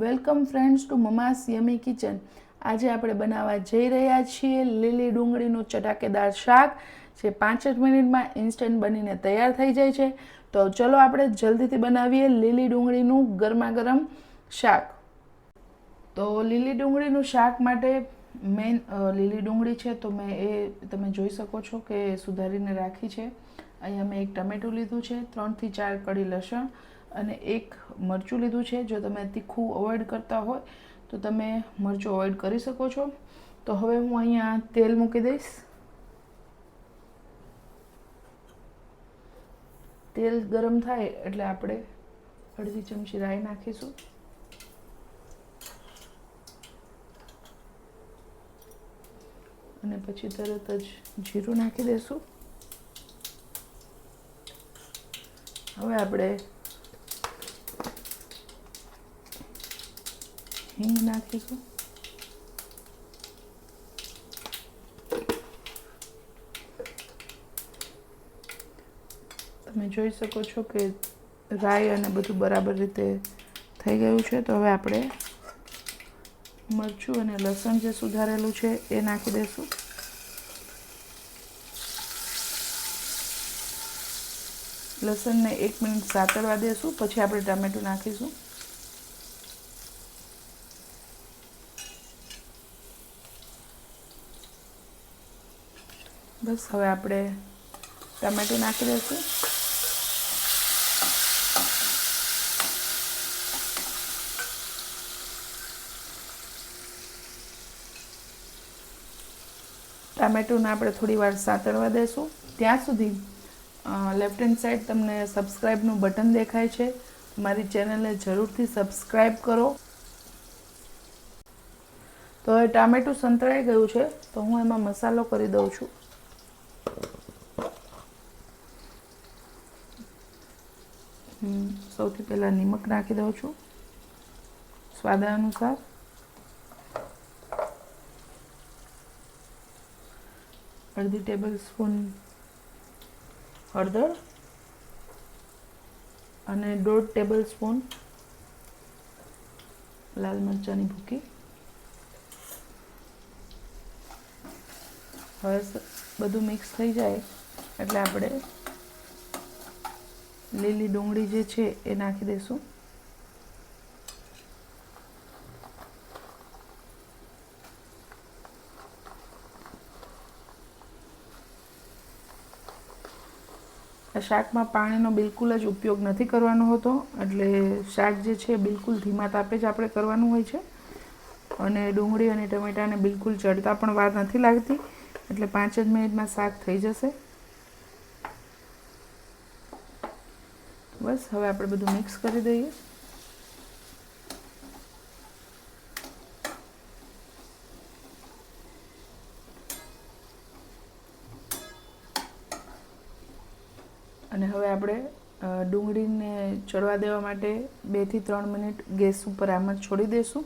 Welcome friends to mama's yummy kitchen. આજે આપણે બનાવવા જઈ રહ્યા છીએ લીલી ડુંગળીનું ચટાકેદાર શાક, જે પાંચ જ મિનિટમાં ઇન્સ્ટન્ટ બનીને તૈયાર થઈ જાય છે. તો ચલો આપણે જલ્દીથી બનાવીએ લીલી ડુંગળીનું ગરમા ગરમ શાક. તો લીલી ડુંગળીનું શાક માટે મેઇન લીલી ડુંગળી છે તો મેં એ તમે જોઈ શકો છો કે સુધારીને રાખી છે. અહીંયા મેં એક ટમેટું લીધું છે, ત્રણથી ચાર કળી લસણ અને એક મરચું લીધું છે, જો તમે તીખું અવોઇડ કરતા હોય, તો તમે મરચું અવોઇડ કરી શકો છો. તો હવે હું અહીંયા તેલ મૂકી દઈશ. તેલ ગરમ થાય એટલે આપણે અડધી ચમચી રાઈ નાખીશું. અને પછી તરત જ જીરું નાખી દઈશું. હવે આપણે હિંગ નાખીશું તમે જોઈ શકો છો કે રાઈ અને બધું બરાબર રીતે થઈ ગયું છે. તો હવે આપણે મરચું અને લસણ જે સુધારેલું છે એ નાખી દઈશું લસણને એક મિનિટ સાતળવા દઈશું પછી આપણે ટામેટું નાખીશું. બસ હવે આપણે ટામેટું નાખી દઈશું. ટામેટોને આપણે થોડી વાર સાતળવા દઈશું. ત્યાં સુધી લેફ્ટ હેન્ડ સાઈડ તમને સબસ્ક્રાઈબનું બટન દેખાય છે. મારી ચેનલને જરૂરથી સબસ્ક્રાઈબ કરો. તો હવે ટામેટું સંતળાઈ ગયું છે, તો હું એમાં મસાલો કરી દઉં છું. સૌથી પહેલાં નિમક નાખી દઉં છું. સ્વાદ અનુસાર. અડધી ટેબલ સ્પૂન હળદર અને દોઢ ટેબલ સ્પૂન લાલ મરચાંની ભૂકી. હવે બધું મિક્સ થઈ જાય એટલે આપણે લીલી ડુંગળી જે છે એ નાખી દઈશું શાકમાં પાણીનો બિલકુલ જ ઉપયોગ નથી કરવાનો હોતો, એટલે શાક જે છે બિલકુલ ધીમા તાપે જ આપણે કરવાનું હોય છે. અને ડુંગળી અને ટમેટાને બિલકુલ ચડતા પણ વાર નથી લાગતી, એટલે પાંચ જ મિનિટમાં શાક થઈ જશે. બસ, હવે આપણે બધું મિક્સ કરી દઈએ. અને હવે આપણે ડુંગળીને ચડવા દેવા માટે બેથી ત્રણ મિનિટ ગેસ ઉપર આમ જ છોડી દઈશું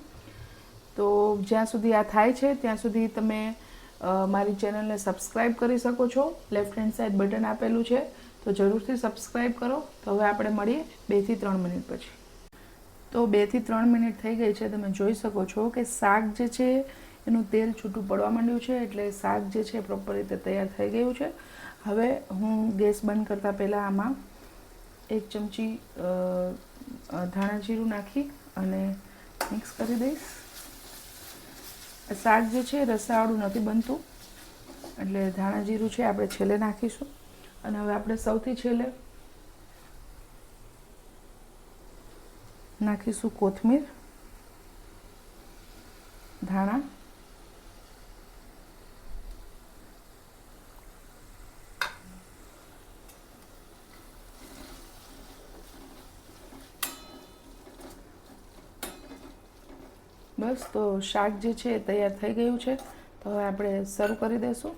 તો જ્યાં સુધી આ થાય છે, ત્યાં સુધી તમે મારી ચેનલને સબસ્ક્રાઈબ કરી શકો છો. લેફ્ટ હેન્ડ સાઈડ બટન આપેલું છે. તો જરૂરથી સબસ્ક્રાઈબ કરો. તો હવે આપણે મળીએ બેથી ત્રણ મિનિટ પછી. તો બેથી ત્રણ મિનિટ થઈ ગઈ છે. તમે જોઈ શકો છો કે શાક જે છે, એનું તેલ છૂટું પડવા માંડ્યું છે, એટલે શાક જે છે પ્રોપર રીતે તૈયાર થઈ ગયું છે. હવે હું ગેસ બંધ કરતાં પહેલાં આમાં એક ચમચી ધાણા જીરું નાખી અને મિક્સ કરી દઈશ. શાક જે છે, રસાવાળું નથી બનતું. એટલે ધાણા જીરું છે, આપણે છેલ્લે નાખીશું. અને હવે આપણે સૌથી છેલ્લે નાખીશું કોથમીર, ધાણા, બસ, તો શાક જે છે એ તૈયાર થઈ ગયું છે. તો હવે આપણે શરૂ કરી દઈશું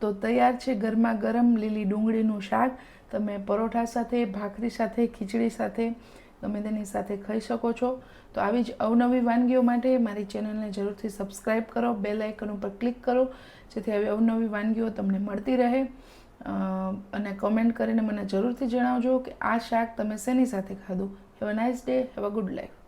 તો તૈયાર છે ગરમા ગરમ લીલી ડુંગળીનું શાક. તમે પરોઠા સાથે, ભાખરી સાથે, ખીચડી સાથે તમે તેની સાથે ખાઈ શકો છો. તો આવી જ અવનવી વાનગીઓ માટે મારી ચેનલને જરૂરથી સબસ્ક્રાઈબ કરો બે લાઇકન ઉપર ક્લિક કરો, જેથી આવી અવનવી વાનગીઓ તમને મળતી રહે. અને કમેન્ટ કરીને મને જરૂરથી જણાવજો કે આ શાક તમે શેની સાથે ખાધું. Have a nice day have a good life